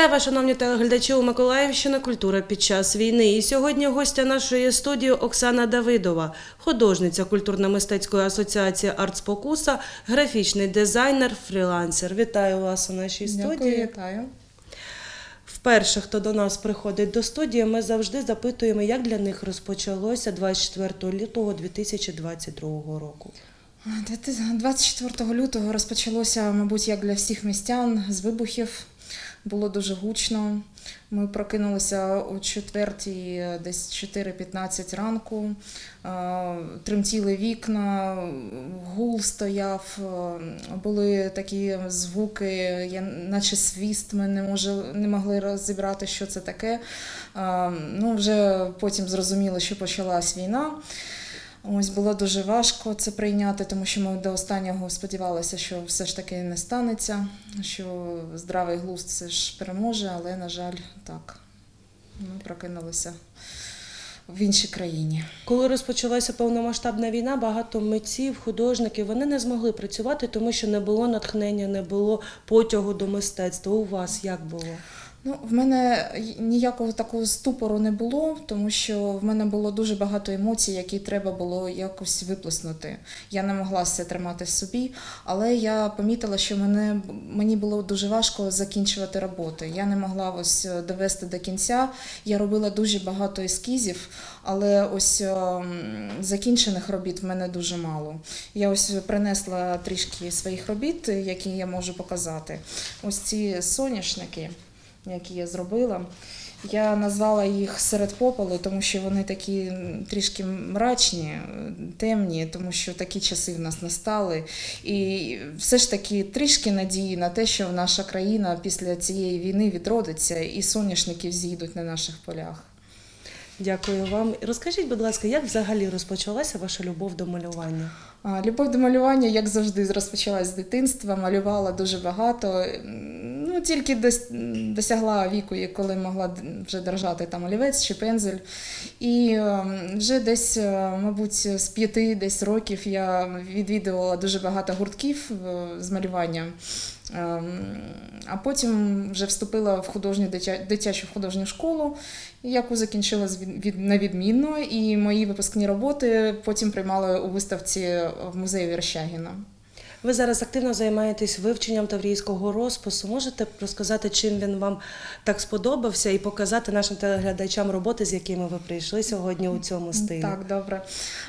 Вітаю шановні телеглядачі у Миколаївщина Культура під час війни. І сьогодні гостя нашої студії Оксана Давидова, художниця культурно-мистецької асоціації «Артспокуса», графічний дизайнер, фрілансер. Вітаю вас у нашій Дякую, студії. вітаю. Вперше, хто до нас приходить до студії, ми завжди запитуємо, як для них розпочалося 24 лютого 2022 року. 24 лютого розпочалося, мабуть, як для всіх містян, з вибухів. Було дуже гучно. Ми прокинулися о 4, десь 4.15 ранку. Е, Тремтіли вікна, гул стояв, е, були такі звуки, я- наче свіст. Ми не, може, не могли розібрати, що це таке. Е, Ну, вже потім зрозуміли, що почалась війна. Ось було дуже важко це прийняти, тому що ми до останнього сподівалися, що все ж таки не станеться, що здравий глузд все ж переможе, але, на жаль, так. Ми прокинулися в іншій країні. Коли розпочалася повномасштабна війна, багато митців, художників вони не змогли працювати, тому що не було натхнення, не було потягу до мистецтва. У вас як було? Ну, в мене ніякого такого ступору не було, тому що в мене було дуже багато емоцій, які треба було якось виплеснути. Я не могла це тримати в собі, але я помітила, що мене, мені було дуже важко закінчувати роботи. Я не могла ось е, довести до кінця. Я робила дуже багато ескізів, але ось ем, закінчених робіт в мене дуже мало. Я ось принесла трішки своїх робіт, які я можу показати. Ось ці соняшники які я зробила. Я назвала їх серед попелу, тому що вони такі трішки мрачні, темні, тому що такі часи в нас настали. І все ж таки трішки надії на те, що наша країна після цієї війни відродиться і соняшники зійдуть на наших полях. Дякую вам. Розкажіть, будь ласка, як взагалі розпочалася ваша любов до малювання? Любов до малювання, як завжди, розпочалась з дитинства. Малювала дуже багато. Ну, тільки досягла віку, коли могла вже держати там олівець чи пензель. І ем, вже десь, е, мабуть, з п'яти десь років я відвідувала дуже багато гуртків е, з малювання. Ем, А потім вже вступила в художню дитячу художню школу, яку закінчила на відмінно, і мої випускні роботи потім приймали у виставці в музеї Верещагіна. Ви зараз активно займаєтесь вивченням таврійського розпису. Можете розказати, чим він вам так сподобався, і показати нашим телеглядачам роботи, з якими ви прийшли сьогодні у цьому стилі? Так, добре.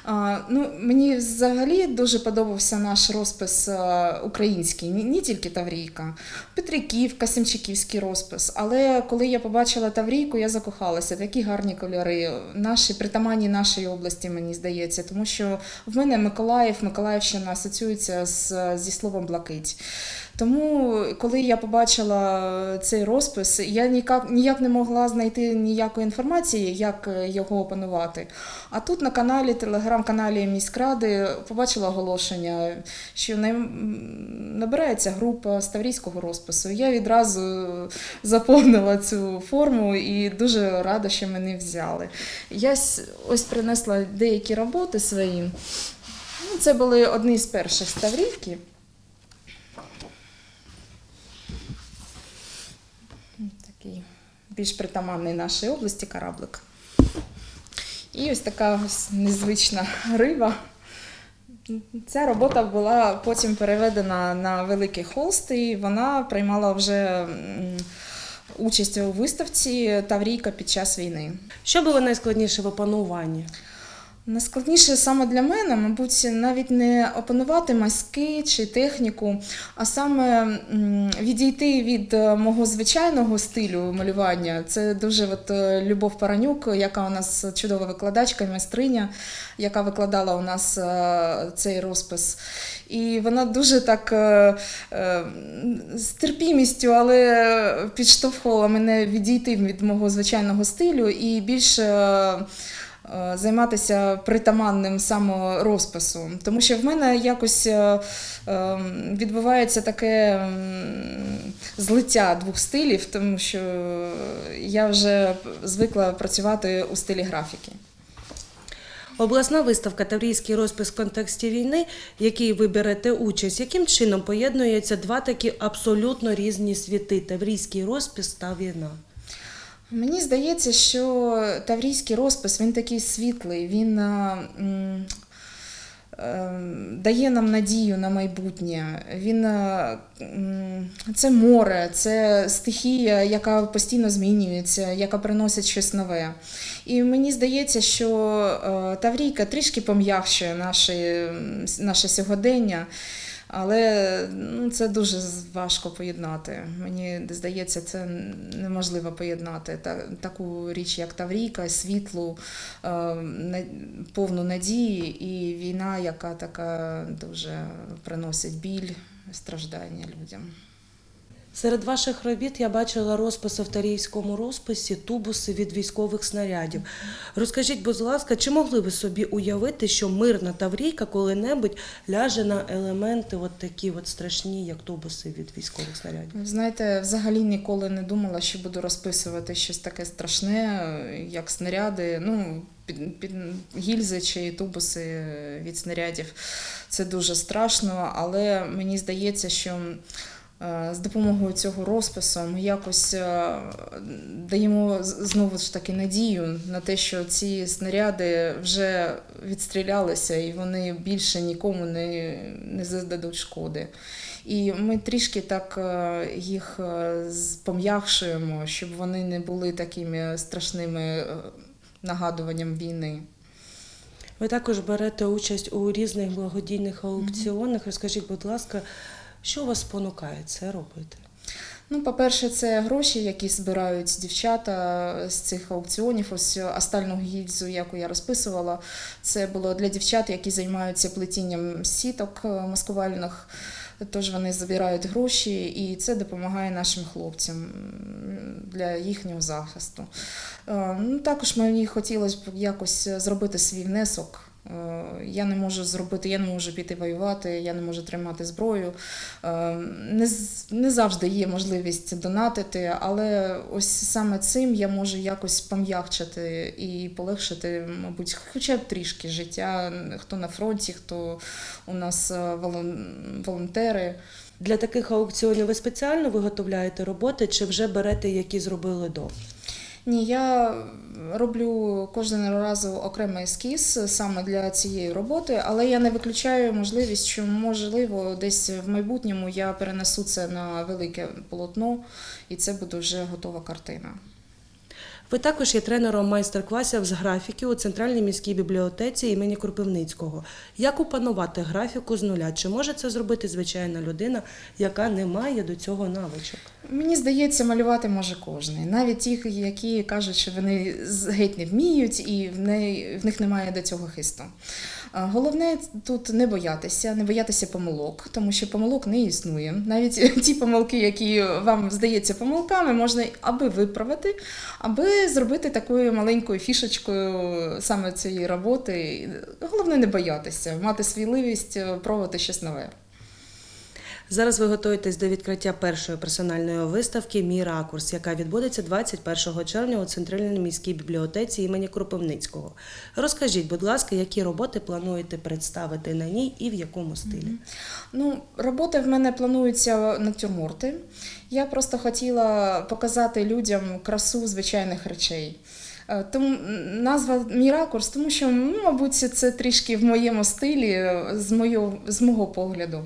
А, ну, мені взагалі дуже подобався наш розпис український, не, не тільки Таврійка. Петриківка, Семчиківський розпис. Але коли я побачила Таврійку, я закохалася. Такі гарні кольори, наші, притаманні нашої області, мені здається, тому що в мене Миколаїв, Миколаївщина асоціюється з, зі словом блакить. Тому, коли я побачила цей розпис, я ніяк, ніяк не могла знайти ніякої інформації, як е, його опанувати. А тут на каналі, телеграм-каналі міськради побачила оголошення, що набирається група ставрійського розпису. Я відразу заповнила цю форму і дуже рада, що мене взяли. Я ось принесла деякі роботи свої. Ну, Це були одні з перших ставрівки. Такий більш притаманний нашій області кораблик. І ось така ось незвична риба. Ця робота була потім переведена на великий холст, і вона приймала вже участь у виставці Таврійка під час війни. Що було найскладніше в опануванні? Найскладніше саме для мене, мабуть, навіть не опанувати мазки чи техніку, а саме відійти від е, мого звичайного стилю малювання. Це дуже от, е, Любов Паранюк, яка у нас чудова викладачка, майстриня, яка викладала у нас е, цей розпис. І вона дуже так з терпімістю, але підштовхувала мене відійти від мого звичайного стилю і більше. Е, Займатися притаманним саморозпису. Тому що в мене якось е, е, відбувається таке злиття двох стилів, тому що я вже звикла працювати у стилі графіки. Обласна виставка Таврійський розпис в контексті війни, в якій ви берете участь, яким чином поєднуються два такі абсолютно різні світи Таврійський розпис та війна? Мені здається, що таврійський розпис він такий світлий, він а, м, е, дає нам надію на майбутнє. Він а, м, це море, це стихія, яка постійно змінюється, яка приносить щось нове. І мені здається, що е, Таврійка трішки пом'якшує наше, наше сьогодення. Але ну, це дуже важко поєднати. Мені здається, це неможливо поєднати та, таку річ, як Таврійка, світлу, е, повну надії, і війна, яка така дуже приносить біль, страждання людям. Серед ваших робіт я бачила розписи в тарійському розписі, тубуси від військових снарядів. Розкажіть, будь ласка, чи могли ви собі уявити, що мирна Таврійка коли-небудь ляже на елементи от такі от страшні, як тубуси від військових снарядів? Знаєте, взагалі ніколи не думала, що буду розписувати щось таке страшне, як снаряди. Ну, під, під гільзи чи тубуси від снарядів. Це дуже страшно, але мені здається, що з допомогою цього розпису ми якось е, даємо знову ж таки надію на те, що ці снаряди вже відстрілялися і вони більше нікому не, не зададуть шкоди. І ми трішки так е, їх е, пом'якшуємо, щоб вони не були такими страшними е, нагадуванням війни. Ви також берете участь у різних благодійних аукціонах. Розкажіть, будь ласка, що вас спонукає це робити? Ну, по-перше, це гроші, які збирають дівчата з цих аукціонів. Ось остальну гільзу, яку я розписувала, це було для дівчат, які займаються плетінням сіток е, маскувальних. Тож вони збирають гроші, і це допомагає нашим хлопцям для їхнього захисту. Е, Ну, також мені хотілося б якось зробити свій внесок. Е, Я не можу зробити, я не можу піти воювати, я не можу тримати зброю. Е, Не, не завжди є можливість донатити, але ось саме цим я можу якось пом'якчити і полегшити, мабуть, хоча б трішки життя, хто на фронті, хто у нас е, волонтери. Для таких аукціонів ви спеціально виготовляєте роботи чи вже берете, які зробили до? Ні, я роблю кожен разу окремий ескіз саме для цієї роботи, але я не виключаю можливість, що можливо десь в майбутньому я перенесу це на велике полотно, і це буде вже готова картина. Ви також є тренером майстер-класів з графіки у Центральній міській бібліотеці імені Кропивницького. Як опанувати графіку з нуля? Чи може це зробити звичайна людина, яка не має до цього навичок? Мені здається, малювати може кожен. Навіть ті, які кажуть, що вони геть не вміють і в, них немає до цього хисту. Головне тут не боятися, не боятися помилок, тому що помилок не існує. Навіть ті помилки, які вам здається помилками, можна аби виправити, аби зробити такою маленькою фішечкою саме цієї роботи. Головне не боятися, мати сміливість пробувати щось нове. Зараз ви готуєтесь до відкриття першої персональної виставки Мій ракурс, яка відбудеться 21 червня у Центральній міській бібліотеці імені Кропивницького. Розкажіть, будь ласка, які роботи плануєте представити на ній і в якому стилі? Ну, роботи в мене плануються натюрморти. Я просто хотіла показати людям красу звичайних речей. Е, Тому назва мій ракурс, тому що, ну, мабуть, це трішки в моєму стилі, е, з, мою, з мого погляду.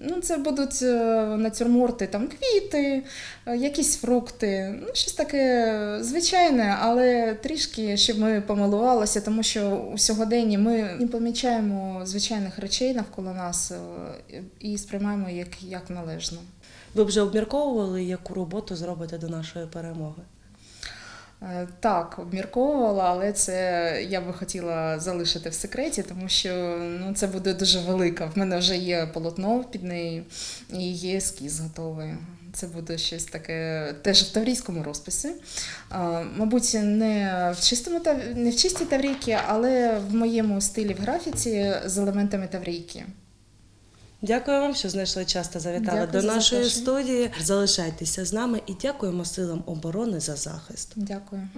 Ну, це будуть е, натюрморти, там квіти, е, якісь фрукти, ну, щось таке звичайне, але трішки, щоб ми помилувалися, тому що у сьогоденні ми не помічаємо звичайних речей навколо нас е, і сприймаємо їх як належно. Ви вже обмірковували, яку роботу зробите до нашої перемоги? Е, Так, обмірковувала, але це я би хотіла залишити в секреті, тому що ну, це буде дуже велика. В мене вже є полотно під нею і є ескіз готовий. Це буде щось таке теж в таврійському розписі. А, Мабуть, не в чистому не в чистій таврійці, але в моєму стилі в графіці з елементами таврійки. Дякую вам, що знайшли час та завітали Дякую до за нашої запрошення. студії. Залишайтеся з нами і дякуємо силам оборони за захист. Дякую.